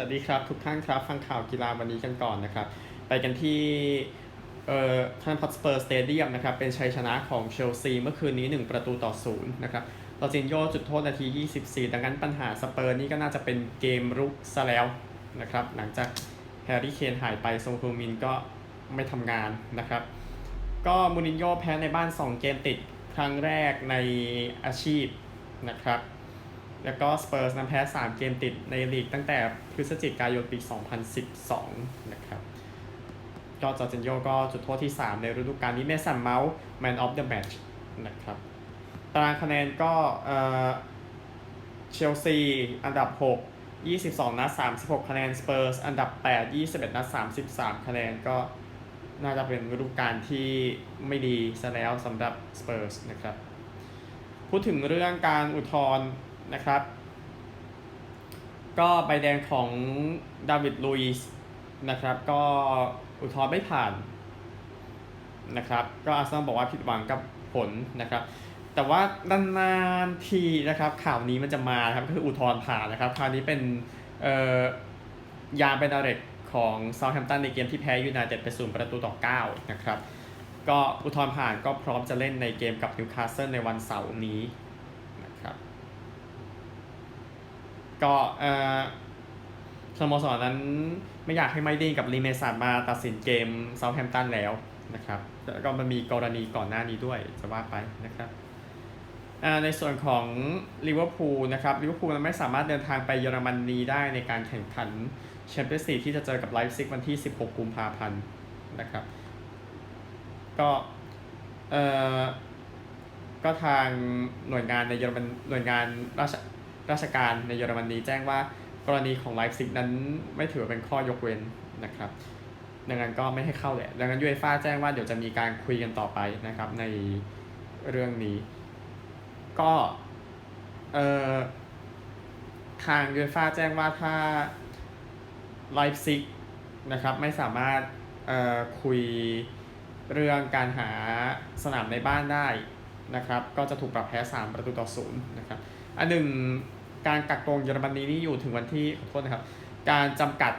วัสดีครับทุกท่านครับ ฟังข่าวกีฬาวันนี้กันก่อนนะครับ ไปกันที่เอ่อท่านพัตสเปอร์สเตเดียมนะครับ เป็นชัยชนะของเชลซีเมื่อคืนนี้ 1 ประตูต่อศูนย์นะครับตอจินโยจุดโทษนาที 24 ดังนั้นปัญหาสเปอร์นี่ก็น่าจะเป็นเกมรุกซะแล้วนะครับ หลังจากแฮร์รี่เคนหายไปทรงฮูมินก็ไม่ทำงานนะครับ ก็มูรินโญ่แพ้ในบ้าน 2 เกมติดครั้งแรกในอาชีพนะครับ แล้วก็สเปอร์สนำแพ้ 3 เกมติดในลีกตั้งแต่พฤศจิกายนปี 2012 นะครับก็จอร์จินโยก็จุดโทษที่ 3 ในฤดูกาลนี้เมสันเมาส์ Man of the Match นะครับตารางคะแนนก็เอ่อเชลซีอันดับ 6 22 นัด 36 คะแนนสเปอร์สอันดับ 8 21 นัด 33 คะแนนก็น่าจะเป็นฤดูกาลที่ไม่ดีซะแล้วสำหรับสเปอร์สนะครับ พูดถึงเรื่องการอุทธรณ์ นะครับ ก็ใบแดงของดาวิดลุยส์นะครับ ก็อุทธรณ์ไม่ผ่านนะครับ ก็อาร์เซนอลบอกว่าผิดหวังกับผลนะครับ แต่ว่านานๆทีนะครับ ข่าวนี้มันจะมาครับก็คืออุทธรณ์ผ่านนะครับ คราวนี้เป็นเอ่อยาเบนาเรกของเซาท์แฮมป์ตันในเกมที่แพ้ยูไนเต็ดไปศูนย์ประตูต่อ 9 นะครับ ก็อุทธรณ์ผ่านก็พร้อมจะเล่นในเกมกับนิวคาสเซิลในวันเสาร์นี้นะครับ ก็เอ่อสโมสรนั้นไม่อยากให้ไมดี้กับลีเมสันมาตัดสินเกมเซาท์แฮมตันแล้วนะครับแล้วก็มันมีกรณีก่อนหน้านี้ด้วยจะว่าไปนะครับอ่าในส่วนของลิเวอร์พูลนะครับลิเวอร์พูลไม่สามารถเดินทางไปเยอรมนีได้ในการแข่งขันแชมเปี้ยนส์ลีกที่จะเจอกับไลฟ์ซิกวันที่ 16 กุมภาพันธ์นะครับ ก็เอ่อก็ทางหน่วยงานในเยอรมันหน่วยงานราช ราชการในเยอรมนีแจ้งว่ากรณีของไลฟ์ซิกนั้นไม่ถือเป็นข้อยกเว้นนะครับ ดังนั้นก็ไม่ให้เข้าแหละ ดังนั้นยูเอฟ่าแจ้งว่าเดี๋ยวจะมีการคุยกันต่อไปนะครับในเรื่องนี้ ก็เอ่อทางยูเอฟ่าแจ้งว่าถ้าไลฟ์ซิกนะครับไม่สามารถเอ่อคุยเรื่องการหาสนามในบ้านได้นะครับ ก็จะถูกปรับแพ้ 3 ประตูต่อศูนย์นะครับ อันหนึ่ง การกักตัวเยอรมนีนี่อยู่ถึงวันที่ขอโทษนะครับ การจำกัด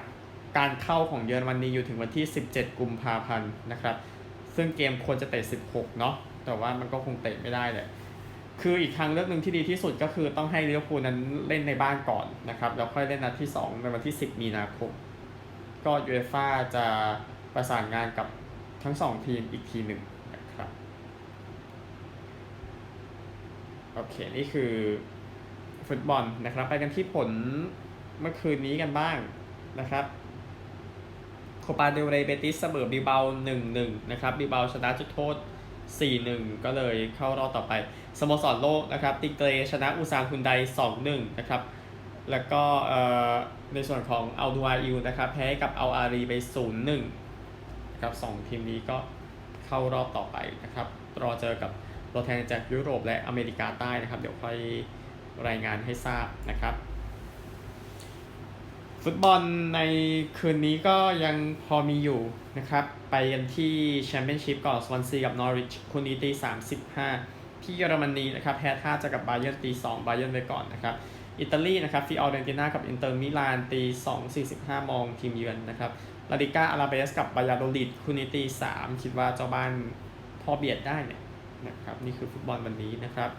การเข้าของเยอรมนีอยู่ถึงวันที่ 17 กุมภาพันธ์นะครับ ซึ่งเกมควรจะเตะ 16 เนาะแต่ว่ามันก็คงเตะไม่ได้เลยคืออีกทางเลือกหนึ่งที่ดีที่สุดก็คือต้องให้ลิเวอร์พูลนั้นเล่นในบ้านก่อนนะครับแล้วค่อยเล่นนัดที่ 2 ในวันที่ 10 มีนาคมก็ยูเอฟ่าจะประสานงานกับทั้ง 2 ทีมอีกทีหนึ่งนะครับโอเค นี่คือ ฟุตบอลนะครับ ไปกันที่ผลเมื่อคืนนี้กันบ้างนะครับโคปาเดลเรเบติสเสมอบิลเบา1-1นะครับบิเบาชนะจุดโทษ 4-1 ก็เลยเข้ารอบต่อไป สโมสรโลกนะครับ ติเกรชนะอุซานฮุนได 2-1 นะครับ แล้วก็เอ่อในส่วนของอัลดูอาอิลนะครับแพ้กับอัลอารีไป 0-1นะครับสองทีมนี้ก็เข้ารอบต่อไปนะครับ รอเจอกับตัวแทนจากยุโรปและอเมริกาใต้นะครับ เดี๋ยวค่อย รายงานให้ทราบนะครับ ฟุตบอลในคืนนี้ก็ยังพอมีอยู่นะครับ ไปกันที่แชมเปี้ยนชิพก่อนสวันซีกับนอริชคู่นี้ตี35ที่เยอรมนีนะครับแพ้ท่าจะกับบาเยิร์นตี2บาเยิร์นไปก่อนนะครับอิตาลีนะครับฟิออเรนติน่ากับอินเตอร์มิลานตี2 45มองทีมเยือนนะครับลาดิก้าอาราเบสกับบายาโดลิดคูนี้ตี3คิดว่าเจ้าบ้านพอเบียดได้เนี่ยนะครับนี่คือฟุตบอลวันนี้นะครับ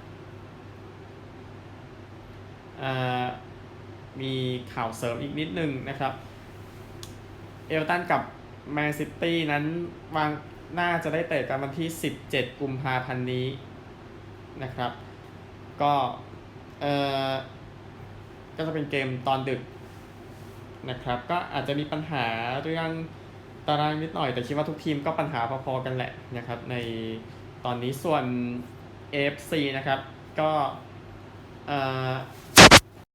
มีข่าวเสริมอีกนิดนึงนะครับ เอลตันกับแมนซิตี้นั้นวางน่าจะได้เตะกันวันที่ 17 กุมภาพันธ์นี้นะครับ ก็เออก็จะเป็นเกมตอนดึกนะครับ ก็อาจจะมีปัญหาเรื่องตารางนิดหน่อย แต่คิดว่าทุกทีมก็ปัญหาพอๆกันแหละนะครับ ในตอนนี้ส่วน AFC นะครับ ก็เออ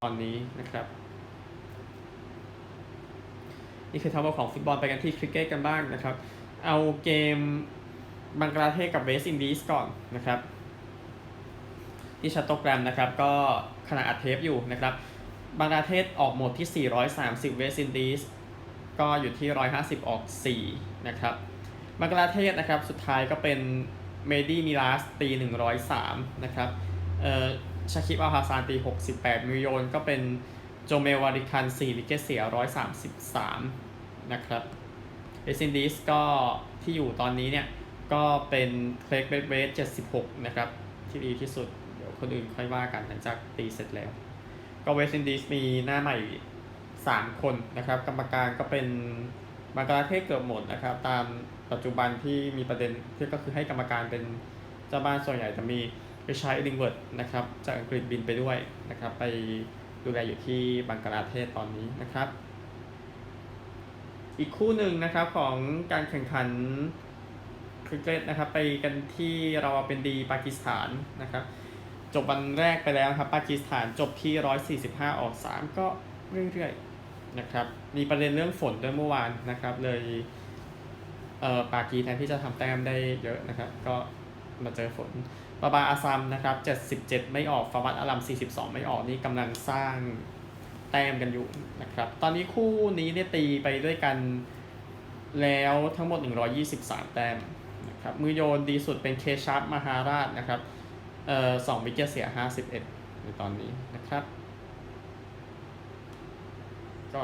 ตอนนี้นะครับนี่คือทั้งหมดของฟุตบอลไปกันที่คริกเก็ตกันบ้างนะครับ เอาเกมบังกลาเทศกับเวสต์อินดีสก่อนนะครับ ที่ชัตโตแกรมนะครับ ก็ขณะอัดเทปอยู่นะครับบังกลาเทศออกหมดที่ 430 เวสต์อินดีสก็อยู่ที่ 150 ออก 4 นะครับบังกลาเทศนะครับสุดท้ายก็เป็นเมดี้มิลาสตี 103 นะครับเอ่อ ชาคิบอาฮาซานตี 68 มิลโยนก็เป็นโจเมลวาริคัน4วิเกเสีย 133 นะครับเอซินดิสก็ที่อยู่ตอนนี้เนี่ย ก็เป็นเคลกเบสเวส76 นะครับ ที่ดีที่สุด เดี๋ยวคนอื่นค่อยว่ากันหลังจากตีเสร็จแล้ว ก็เวสตินดีสมีหน้าใหม่ 3 คนนะครับ กรรมการก็เป็นบังกลาเทศเกือบหมดนะครับ ตามปัจจุบันที่มีประเด็นที่ก็คือให้กรรมการเป็นเจ้าบ้านส่วนใหญ่จะมี ริชาร์ดอลิงเวิร์ดนะครับจากอังกฤษบินไปด้วยนะครับ ไปดูแลอยู่ที่บังกลาเทศตอนนี้นะครับ อีกคู่หนึ่งนะครับของการแข่งขันคริกเก็ตนะครับ ไปกันที่เราวาเป็นดีปากีสถานนะครับจบวันแรกไปแล้วครับปากีสถานจบที่ 145 ออก 3 ก็เรื่อยๆนะครับมีประเด็นเรื่องฝนด้วยเมื่อวานนะครับ เลยเอ่อปากีแทนที่จะทำแต้มได้เยอะนะครับ ก็มาเจอฝน บาบาอาซัมนะครับ 77 ไม่ออกฟาวัตอารัม 42 ไม่ออกนี่กำลังสร้างแต้มกันอยู่นะครับ ตอนนี้คู่นี้เนี่ยตีไปด้วยกันแล้วทั้งหมด 123 แต้มนะครับมือโยนดีสุดเป็นเคชาร์ปมหาราชนะครับเอ่อสองวิกเกตเสียห้าสิบเอ็ดในตอนนี้นะครับ ก็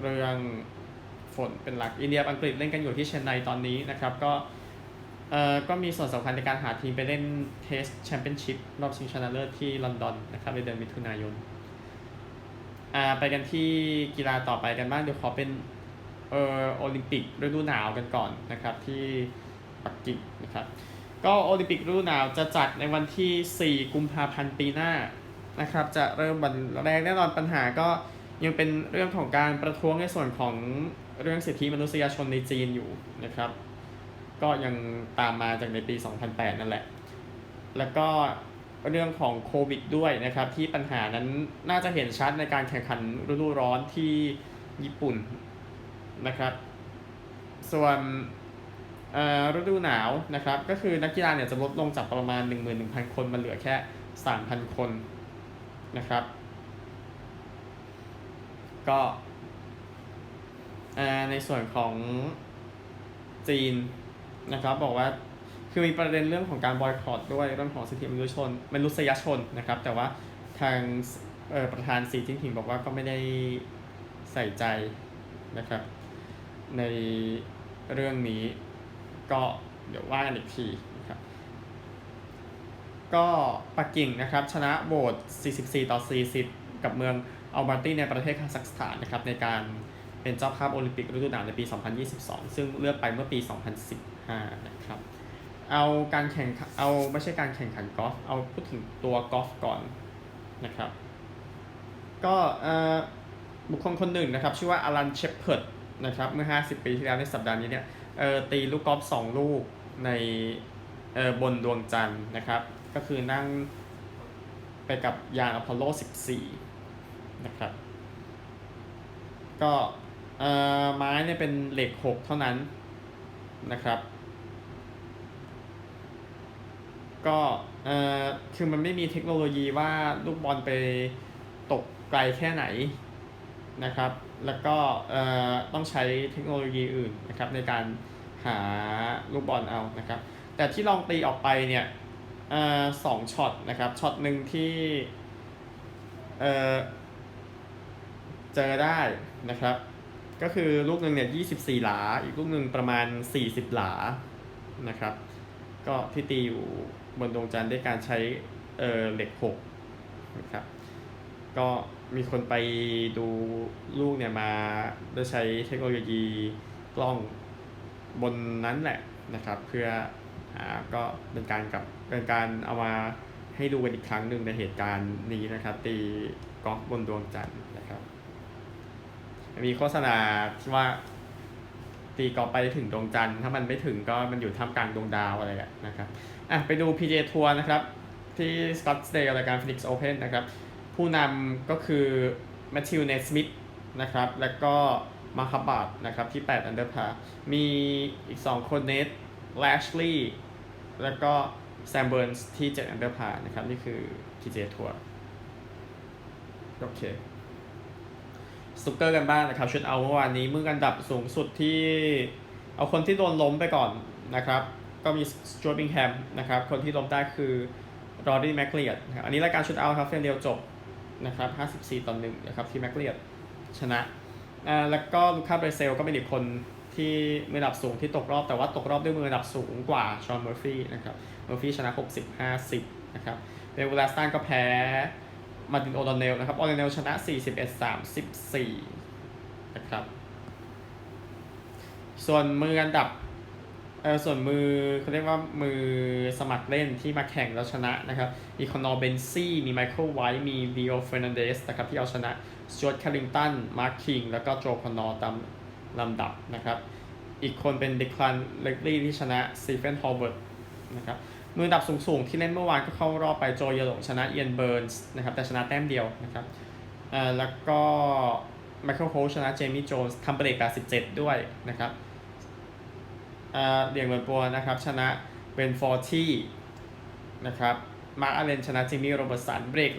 เรื่องฝนเป็นหลัก อินเดียอังกฤษเล่นกันอยู่ที่เชนไนตอนนี้นะครับก็ เอ่อก็มีส่วนสำคัญในการหาทีมไปเล่นเทสแชมเปี้ยนชิพรอบชิงชนะเลิศที่ลอนดอนนะครับในเดือนมิถุนายนอ่าไปกันที่กีฬาต่อไปกันบ้างเดี๋ยวขอเป็นเอ่อโอลิมปิกฤดูหนาวกันก่อนนะครับที่ปักกิ่งนะครับก็โอลิมปิกฤดูหนาวจะจัดในวันที่ 4 กุมภาพันธ์ปีหน้านะครับจะเริ่มวันแรกแน่นอนปัญหาก็ยังเป็นเรื่องของการประท้วงในส่วนของเรื่องสิทธิมนุษยชนในจีนอยู่นะครับ ก็ยังตามมาจากในปี 2008 นั่นแหละ แล้วก็เรื่องของโควิดด้วยนะครับ ที่ปัญหานั้นน่าจะเห็นชัดในการแข่งขันฤดูร้อนที่ญี่ปุ่นนะครับ ส่วนฤดูหนาวนะครับ ก็คือนักกีฬาเนี่ยจะลดลงจากประมาณ 11,000 คนมาเหลือแค่ 3,000 คนนะครับ ก็ในส่วนของจีน นะครับบอกว่าคือมีประเด็นเรื่องของการบอยคอตด้วยเรื่องของสิทธิมนุษยชนมนุษยชนนะครับ แต่ว่าทางประธานสีจิ้นผิงบอกว่าก็ไม่ได้ใส่ใจนะครับ ในเรื่องนี้ก็เดี๋ยวว่ากันอีกทีนะครับ ก็ปักกิ่งนะครับ ชนะโหวต 44 ต่อ 40 กับเมืองอัลมาตี้ในประเทศคาซัคสถานนะครับ ในการเป็นเจ้าภาพโอลิมปิกฤดูหนาวในปี 2022 ซึ่งเลือกไปเมื่อปี 5นะครับ เอาการแข่งเอาไม่ใช่การแข่งขันกอล์ฟเอาพูดถึงตัวกอล์ฟก่อนนะครับ ก็บุคคลคนหนึ่งนะครับ ชื่อว่าอลันเชปเพิร์ดนะครับ เมื่อ 50 ปีที่แล้วในสัปดาห์นี้เนี่ยตีลูกกอล์ฟสองลูกในบนดวงจันทร์นะครับ ก็คือนั่งไปกับยานอพอลโล 14 นะครับ ก็ไม้เนี่ยเป็นเหล็ก 6 เท่านั้นนะครับ ก็เอ่อคือมันไม่มีเทคโนโลยีว่าลูกบอลไปตกไกลแค่ไหนนะครับ แล้วก็เอ่อต้องใช้เทคโนโลยีอื่นนะครับในการหาลูกบอลเอานะครับ แต่ที่ลองตีออกไปเนี่ยเอ่อสองช็อตนะครับช็อตหนึ่งที่เอ่อเจอได้นะครับ ก็คือลูกหนึ่งเนี่ย24หลา อีกลูกหนึ่งประมาณ40หลานะครับ ก็ที่ตีอยู่ บนดวงจันทร์ด้วยการใช้เอ่อเหล็กหกนะครับก็มีคนไปดูลูกเนี่ยมาโดยใช้เทคโนโลยีกล้องบนนั้นแหละนะครับ เพื่อหาก็เป็นการกับเป็นการเอามาให้ดูกันอีกครั้งหนึ่งในเหตุการณ์นี้นะครับ ตีกอล์ฟบนดวงจันทร์นะครับ มีโฆษณาที่ว่า ตีกอล์ฟไปถึงดวงจันทร์ถ้ามันไม่ถึงก็มันอยู่ท่ามกลางดวงดาวอะไรอะนะครับอะไปดู PGA ทัวร์นะครับ ที่สกอตสเตย์รายการ Phoenix Open นะครับ ผู้นำก็คือแมทธิวเนสมิธนะครับ แล้วก็มาคาบัตนะครับที่ 8 อันเดอร์พามีอีก 2 คนเนทแลชลีย์แล้วก็แซมเบิร์นส์ที่ 7 อันเดอร์พานะครับ นี่คือ PGA ทัวร์โอเค สตุกเกอร์กันบ้างนะครับชุดเอาเมื่อวานนี้มืออันดับสูงสุดที่ เอาคนที่โดนล้มไปก่อนนะครับ ก็มีสจวบิงแฮมนะครับคนที่ล้มได้คือรอดี้แมคเลียดอันนี้รายการชุดเอาครับเฟรนเดียวจบนะครับ54ต่อ1นะครับที่แมกเลียดชนะอ่าแล้วก็ลูคาเบรเซลก็เป็นอีกคนที่มืออันดับสูงที่ตกรอบแต่ว่าตกรอบด้วยมืออันดับสูงกว่าชอนเมอร์ฟี่นะครับเมอร์ฟี่ชนะ 60 50นะครับเบลลาสตันก็แพ้ มาตินโอดอนเนลนะครับโอดอนเนลชนะ 41 34 นะครับ ส่วนมืออันดับเออส่วนมือเขาเรียกว่ามือสมัครเล่นที่มาแข่งแล้วชนะนะครับมีคอนอร์เบนซี่มีไมเคิลไวท์มีดีโอเฟรนันเดสนะครับที่เอาชนะสจวตแคลิงตันมาร์คคิงแล้วก็โจคอนอร์ตามลำดับนะครับ อีกคนเป็นเดคลันเลกลี่ที่ชนะซีเฟนฮอลเวิร์ดนะครับ มือดับสูงๆ ที่เล่นเมื่อวานก็เข้ารอบไปโจเยลงชนะเอียนเบิร์นส์นะครับแต่ชนะแต้มเดียวนะครับเอ่อแล้วก็ไมเคิลโฮชนะเจมี่โจนส์ทำเบรกกับ17 ด้วยนะครับอ่าเดียงเวิร์นปัวนะครับชนะเบนฟอร์ที่นะครับมาร์คอเลนชนะจิมมี่โรเบิร์ตสันเบรก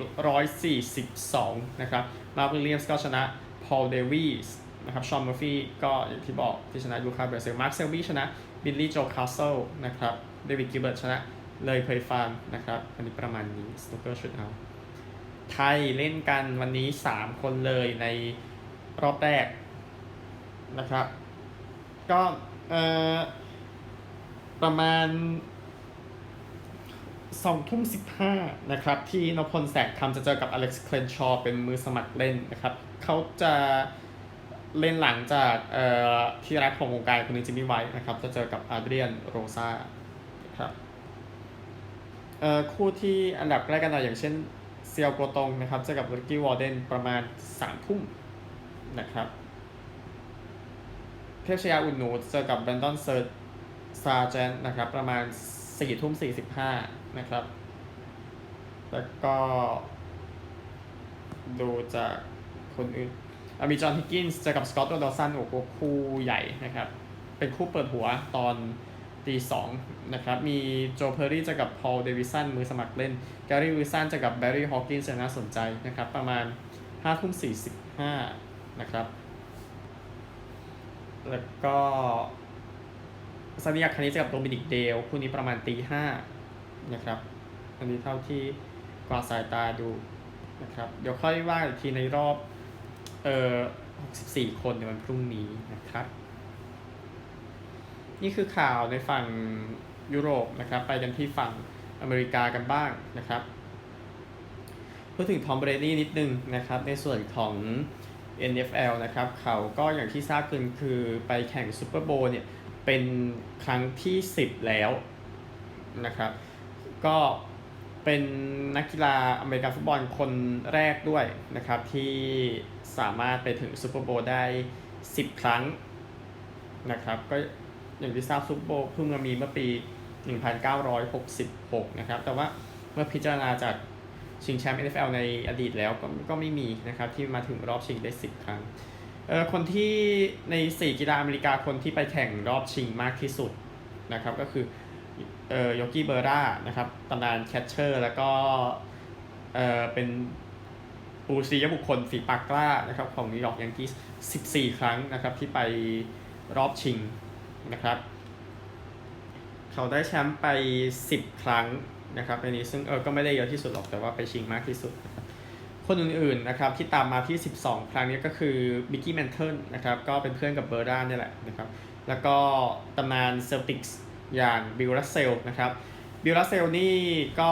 142 นะครับ มาร์ควิลเลียมส์ก็ชนะพอลเดวีสนะครับ ชอนเมอร์ฟี่ก็อย่างที่บอกที่ชนะยูคาเบรเซลมาร์คเซลบี้ชนะบิลลี่โจคาสเซิลนะครับ เดวิดกิเบิร์ตชนะ เลยเพย์ฟานนะครับอันนี้ประมาณนี้สโตเกอร์ชุดเอาไทยเล่นกันวันนี้ 3 คนเลยในรอบแรกนะครับ ก็เอ่อประมาณสองทุ่มสิบห้านะครับ ที่นพลแสกคำจะเจอกับอเล็กซ์เคลนชอเป็นมือสมัครเล่นนะครับ เขาจะเล่นหลังจากเอ่อที่รักของวงการคนนี้จิมมี่ไวท์นะครับ จะเจอกับอาเดรียนโรซาครับ คู่ที่อันดับใกล้กันหน่อยอย่างเช่นเซียวโกตงนะครับเจอกับลิกกี้วอร์เดนประมาณสามทุ่มนะครับ เทพชยาอุ่นหนูเจอกับแบรนดอนเซิร์ซาเจนนะครับประมาณ4ทุ่ม45นะครับ แล้วก็ดูจากคนอื่นอะมีจอห์นฮิกกินส์เจอกับสกอตต์โดลสันโอ้โหคู่ใหญ่นะครับ เป็นคู่เปิดหัวตอน ตีสองนะครับ มีโจเพอร์รี่เจอกับพอลเดวิสันมือสมัครเล่น แกรี่วิสันเจอกับแบร์รี่ฮอว์กินส์น่าสนใจนะครับ ประมาณ5ทุ่ม45นะครับ แล้วก็ซานิยาคานิสกับโดมินิกเดล คู่นี้ประมาณตีห้านะครับ อันนี้เท่าที่กวาดสายตาดูนะครับ เดี๋ยวค่อยว่าอีกทีในรอบ เอ่อ64 คนในวันพรุ่งนี้นะครับ นี่คือข่าวในฝั่งยุโรปนะครับไปกันที่ฝั่งอเมริกากันบ้างนะครับพูดถึงทอมเบรดี้นิดนึงนะครับในส่วนของ NFL นะครับเขาก็อย่างที่ทราบกันคือไปแข่งซูเปอร์โบว์เนี่ยเป็นครั้งที่ 10 แล้วนะครับก็เป็นนักกีฬาอเมริกันฟุตบอลคนแรกด้วยนะครับที่สามารถไปถึงซูเปอร์โบว์ได้ 10 ครั้งนะครับก็ อย่างที่ทราบซูเปโบเพิ่งมามีเมื่อปี 1966 นะครับ แต่ว่าเมื่อพิจารณาจากชิงแชมป์ NFL ในอดีตแล้วก็ก็ไม่มีนะครับ ที่มาถึงรอบชิงได้ 10 ครั้งเออคนที่ใน 4 กีฬาอเมริกาคนที่ไปแข่งรอบชิงมากที่สุดนะครับ ก็คือเออโยกี้เบอร์รานะครับตำนานแคชเชอร์ แล้วก็เออเป็นปูซียบุคคลฝีปากกล้านะครับของนิวยอร์กยังกี้14ครั้งนะครับที่ไปรอบชิง นะครับ เขาได้แชมป์ไป 10 ครั้งนะครับในนี้ซึ่งเออก็ไม่ได้เยอะที่สุดหรอกแต่ว่าไปชิงมากที่สุดนะครับคนอื่นๆนะครับที่ตามมาที่ 12 ครั้งนี้ก็คือบิกกี้แมนเทิลนะครับก็เป็นเพื่อนกับเบอร์ดานนี่แหละนะครับแล้วก็ตำนานเซลติกส์อย่างบิลลัสเซลนะครับบิลลัสเซลนี่ก็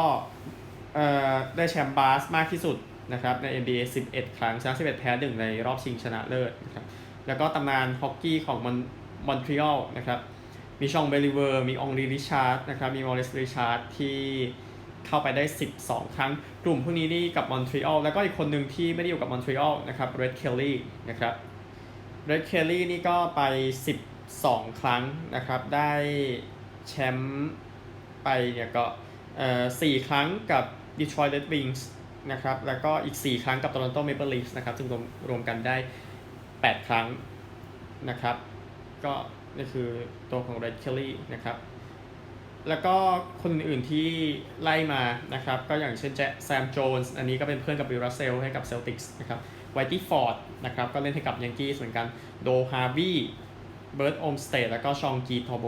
เอ่อได้แชมป์บาสมากที่สุดนะครับใน NBA 11 ครั้งชนะ11 แพ้ 1 ในรอบชิงชนะเลิศนะครับแล้วก็ตำนานฮอกกี้ของมอน มอนทรีออลนะครับมีชองเบลิเวอร์มีองรีริชาร์ดนะครับมีมอริสริชาร์ดที่เข้าไปได้ 12 ครั้ง กลุ่มพวกนี้นี่กับมอนทรีออลแล้วก็อีกคนหนึ่งที่ไม่ได้อยู่กับมอนทรีออลนะครับเรดเคลลี่นะครับเรดเคลลี่นี่ก็ไป 12 ครั้งนะครับได้แชมป์ไปเนี่ยก็เอ่อ4ครั้งกับ Detroit Red Wings นะครับแล้วก็อีก 4 ครั้งกับ Toronto Maple Leafs นะครับจึงรวมรวมกันได้ 8 ครั้งนะครับ ก็นี่คือตัวของ Red Kelly นะครับ แล้วก็คนอื่นที่ไล่มานะครับ ก็อย่างเช่นแจแซมโจนส์อันนี้ก็เป็นเพื่อนกับบิลรัสเซลให้กับเซลติกส์นะครับไวตี้ฟอร์ดนะครับ ก็เล่นให้กับยังกี้เหมือนกันโดฮาร์วีเบิร์ตโอมสเตดแล้วก็ชองกีทอโบ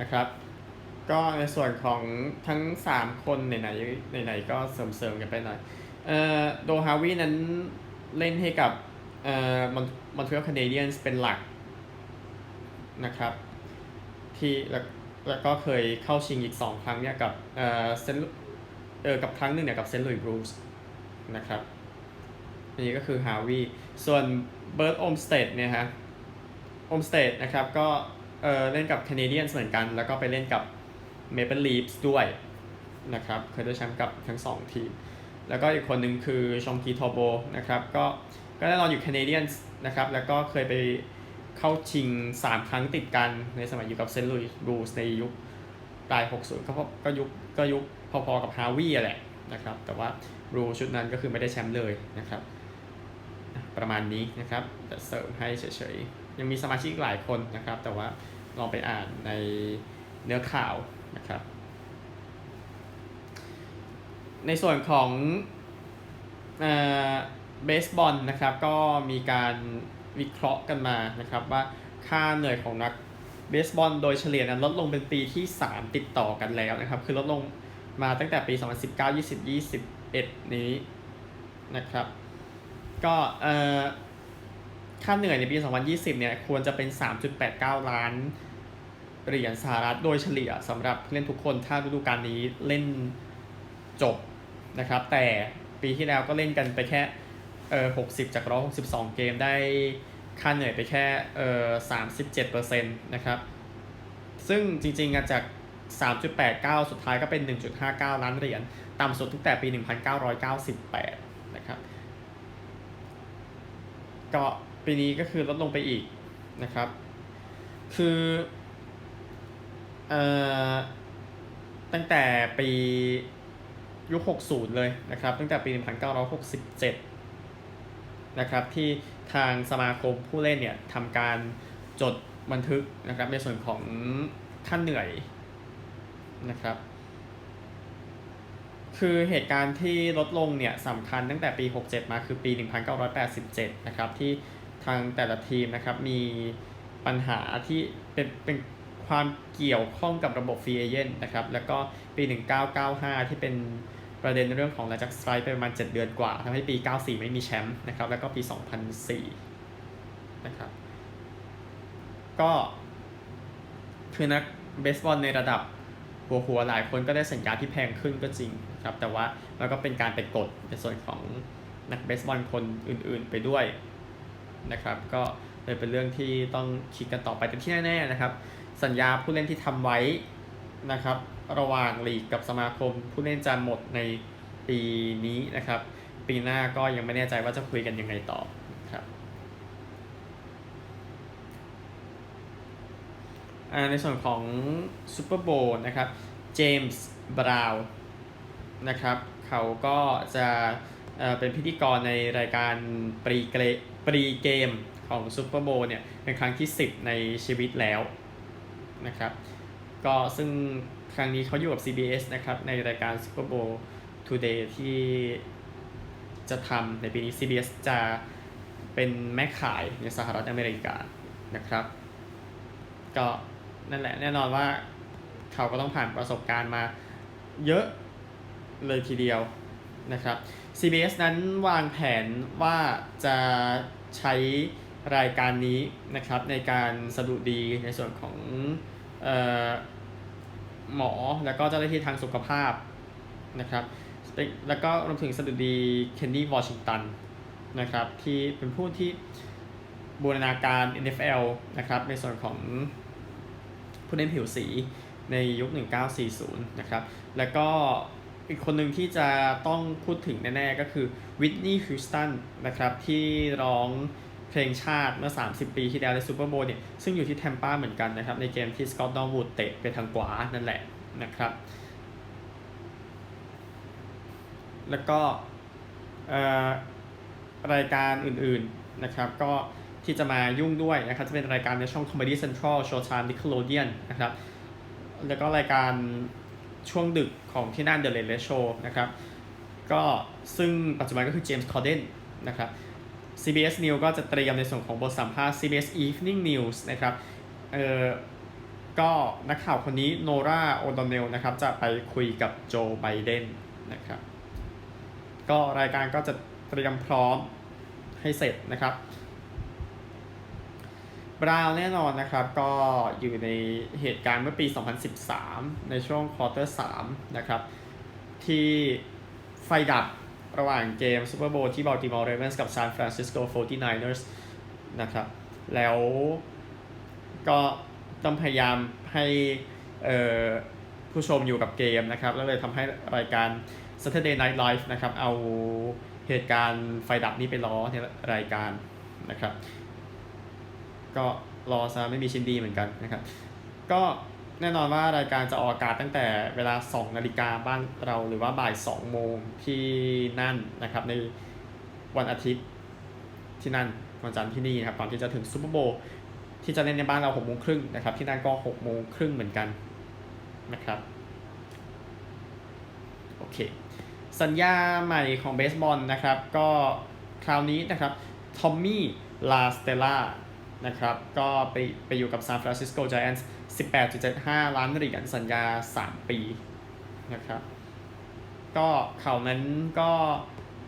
นะครับก็ในส่วนของทั้ง 3 คนไหนๆไหนๆก็เสริมๆกันไปหน่อยเอ่อโดฮาวินั้นเล่นให้กับเอ่อมอนมอนทรีออลแคนาเดียนเป็นหลัก นะครับ ที่แล้วแล้วก็เคยเข้าชิงอีก 2 ครั้งเนี่ยกับเอ่อเซนเออกับครั้งหนึ่งเนี่ยกับเซนต์หลุยส์บรูซนะครับอันนี้ก็คือฮาวิส่วนเบิร์ตโอมสเตดเนี่ยฮะโอมสเตดนะครับก็เออเล่นกับแคนาเดียนเหมือนกัน แล้วก็ไปเล่นกับเมเปิลลีฟส์ด้วยนะครับเคยได้แชมป์กับทั้งสองทีม แล้วก็อีกคนหนึ่งคือชองกีทอโบนะครับก็ก็แน่นอนอยู่แคนาเดียนนะครับแล้วก็เคยไป เข้าชิง 3 ครั้งติดกันในสมัยอยู่กับเซนต์ลุยส์บรูซในยุคปลาย 60 ก็พอก็ยุคก็ยุคพอๆกับฮาวิแหละนะครับ แต่ว่าบรูชุดนั้นก็คือไม่ได้แชมป์เลยนะครับ ประมาณนี้นะครับแต่เสริมให้เฉยๆ ยังมีสมาชิกอีกหลายคนนะครับ แต่ว่าลองไปอ่านในเนื้อข่าวนะครับ ในส่วนของเบสบอลนะครับก็มีการ วิเคราะห์กันมานะครับว่าค่าเหนื่อยของนักเบสบอลโดยเฉลี่ยนั้นลดลงเป็นปีที่ 3 ติดต่อกันแล้วนะครับ คือลดลงมาตั้งแต่ปี 2019 20 21 นี้นะครับ ก็เอ่อค่าเหนื่อยในปี 2020 เนี่ยควรจะเป็น 3.89 ล้านเหรียญสหรัฐโดยเฉลี่ยสำหรับผู้เล่นทุกคนถ้าฤดูกาลนี้เล่นจบนะครับ แต่ปีที่แล้วก็เล่นกันไปแค่ เออ60จาก162เกมได้ค่าเหนื่อยไปแค่เออ37%นต์นะครับ ซึ่งจริงๆอะจาก 3.89 สุดท้ายก็เป็น 1.59 ล้านเหรียญต่ำสุดตั้งแต่ปี 1998 นะครับ ก็ปีนี้ก็คือลดลงไปอีกนะครับ คือเอ่อตั้งแต่ปียุค 60 เลยนะครับ ตั้งแต่ปี 1967 นะครับที่ทางสมาคมผู้เล่นเนี่ยทำการจดบันทึกนะครับในส่วนของค่าเหนื่อยนะครับคือเหตุการณ์ที่ลดลงเนี่ยสำคัญตั้งแต่ปี 67 มาคือปี 1987 นะครับที่ทางแต่ละทีมนะครับมีปัญหาที่เป็นเป็นความเกี่ยวข้องกับระบบฟรีเอเจนต์นะครับแล้วก็ปี 1995 ที่เป็น ประเด็นเรื่องของหลังจากสไตร์ไปประมาณ 7 เดือนกว่าทำให้ปี 94 ไม่มีแชมป์นะครับ แล้วก็ปี 2004 นะครับ ก็คือนักเบสบอลในระดับหัวหัวๆหลายคนก็ได้สัญญาที่แพงขึ้นก็จริงครับ แต่ว่าแล้วก็เป็นการไปกดในส่วนของนักเบสบอลคนอื่นๆไปด้วยนะครับ ก็เลยเป็นเรื่องที่ต้องคิดกันต่อไปแต่ที่แน่ๆนะครับ สัญญาผู้เล่นที่ทำไว้นะครับ ระหว่างลีกกับสมาคม ผู้เล่นจะหมดในปีนี้นะครับ ปีหน้าก็ยังไม่แน่ใจว่าจะคุยกันยังไงต่อครับในส่วนของซูเปอร์โบว์นะครับเจมส์บราวน์นะครับเขาก็จะเเป็นพิธีกรในรายการปรีเกปรีเกมของซูเปอร์โบว์เนี่ยเป็นครั้งที่ 10 ในชีวิตแล้วนะครับ ก็ซึ่ง ครั้งนี้เขาอยู่กับ CBS นะครับ ในรายการ Super Bowl Today ที่จะทำในปีนี้ CBS จะเป็นแม่ขายในสหรัฐอเมริกานะครับ ก็นั่นแหละแน่นอนว่าเขาก็ต้องผ่านประสบการณ์มาเยอะเลยทีเดียวนะครับ CBS นั้นวางแผนว่าจะใช้รายการนี้นะครับในการสะดุดีในส่วนของเอ่อ หมอแล้วก็เจ้าหน้าที่ทางสุขภาพนะครับแล้วก็รวมถึงสะดุดีเคนนี่วอชิงตันนะครับที่เป็นผู้ที่บูรณาการ NFL นะครับในส่วนของผู้เล่นผิวสีในยุค 1940 นะครับ แล้วก็อีกคนหนึ่งที่จะต้องพูดถึงแน่ ๆ ก็คือวิทนีย์ฮิวสตันนะครับที่ร้อง เพลงชาติเมื่อ 30 ปีที่แล้วในซูเปอร์โบว์เนี่ยซึ่งอยู่ที่แทมปาเหมือนกันนะครับ ในเกมที่สกอตต์ดอนวูดเตะไปทางขวานั่นแหละนะครับ แล้วก็เอ่อรายการอื่นๆนะครับ ก็ที่จะมายุ่งด้วยนะครับ จะเป็นรายการในช่อง Comedy Central Showtime Nickelodeon นะครับ แล้วก็รายการช่วงดึกของที่นั่น The Late Late Show นะครับ ก็ซึ่งปัจจุบันก็คือเจมส์คอร์เดนนะครับ CBS News ก็จะเตรียมในส่วนของบทสัมภาษณ์ CBS Evening News นะครับเอ่อก็นักข่าวคนนี้โนราโอดอนเนลนะครับจะไปคุยกับโจไบเดนนะครับก็รายการก็จะเตรียมพร้อมให้เสร็จนะครับบราวน์แน่นอนนะครับก็อยู่ในเหตุการณ์เมื่อปี 2013 ในช่วงควอเตอร์3นะครับที่ไฟดับ ระหว่างเกมซูเปอร์โบว์ที่ Baltimore Ravens กับ San Francisco 49ers นะครับแล้วก็ต้องพยายามให้ผู้ชมอยู่กับเกมนะครับ แล้วเลยทำให้รายการ Saturday Night Live นะครับ เอาเหตุการณ์ไฟดับนี้ไปล้อในรายการนะครับ ก็รอซะไม่มีชิ้นดีเหมือนกันนะครับ ก็ แน่นอนว่ารายการจะออกอากาศตั้งแต่เวลา 2 นาฬิกาบ้านเราหรือว่าบ่าย 2 โมงที่นั่นนะครับ ในวันอาทิตย์ที่นั่นวันจันทร์ที่นี่นะครับก่อนที่จะถึงซูเปอร์โบว์ที่จะเล่นในบ้านเรา6โมงครึ่งนะครับ ที่นั่นก็6โมงครึ่งเหมือนกันนะครับโอเคสัญญาใหม่ของเบสบอลนะครับ ก็คราวนี้นะครับทอมมี่ลาสเตล่านะครับ ก็ไปไปอยู่กับซานฟรานซิสโก i จ n t s 18.75 ล้านเหรียญสัญญา 3 ปีนะครับ ก็เขานั้นก็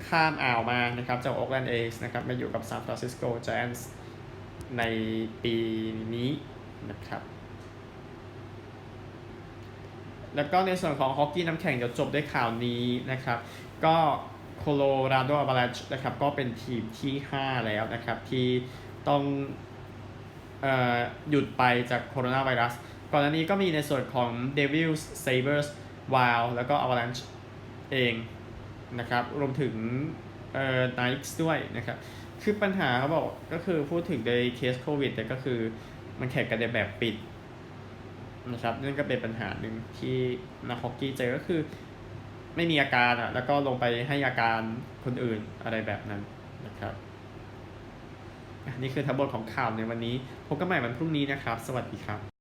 ข้ามอ่าวมานะครับจากโอ๊กแลนด์เอสนะครับมาอยู่กับซานฟรานซิสโก i จ n t s ในปีนี้นะครับ แล้วก็ในส่วนของฮอกกี้น้ำแข็งเดี๋ยวจบด้วยข่าวนี้นะครับ ก็โคโลราโด a า a า a ชนะครับก็เป็นทีมที่ 5 แล้วนะครับ ที่ต้อง หยุดไปจากโคโรนาไวรัส ก่อนหน้านี้ก็มีในส่วนของ Devils Sabres Wild แล้วก็ Avalanche เองนะครับ รวมถึงเอ่อ Knights ด้วยนะครับ คือปัญหาเขาบอกก็คือพูดถึงในเคสโควิดเนี่ก็คือมันแข่งกันในแบบปิดนะครับนั่นก็เป็นปัญหาหนึ่งที่นักฮอกกี้เจอก็คือไม่มีอาการอะแล้วก็ลงไปให้อาการคนอื่นอะไรแบบนั้นนะครับ นี่คือทั้งหมดของข่าวในวันนี้พบกันใหม่วันพรุ่งนี้นะครับ สวัสดีครับ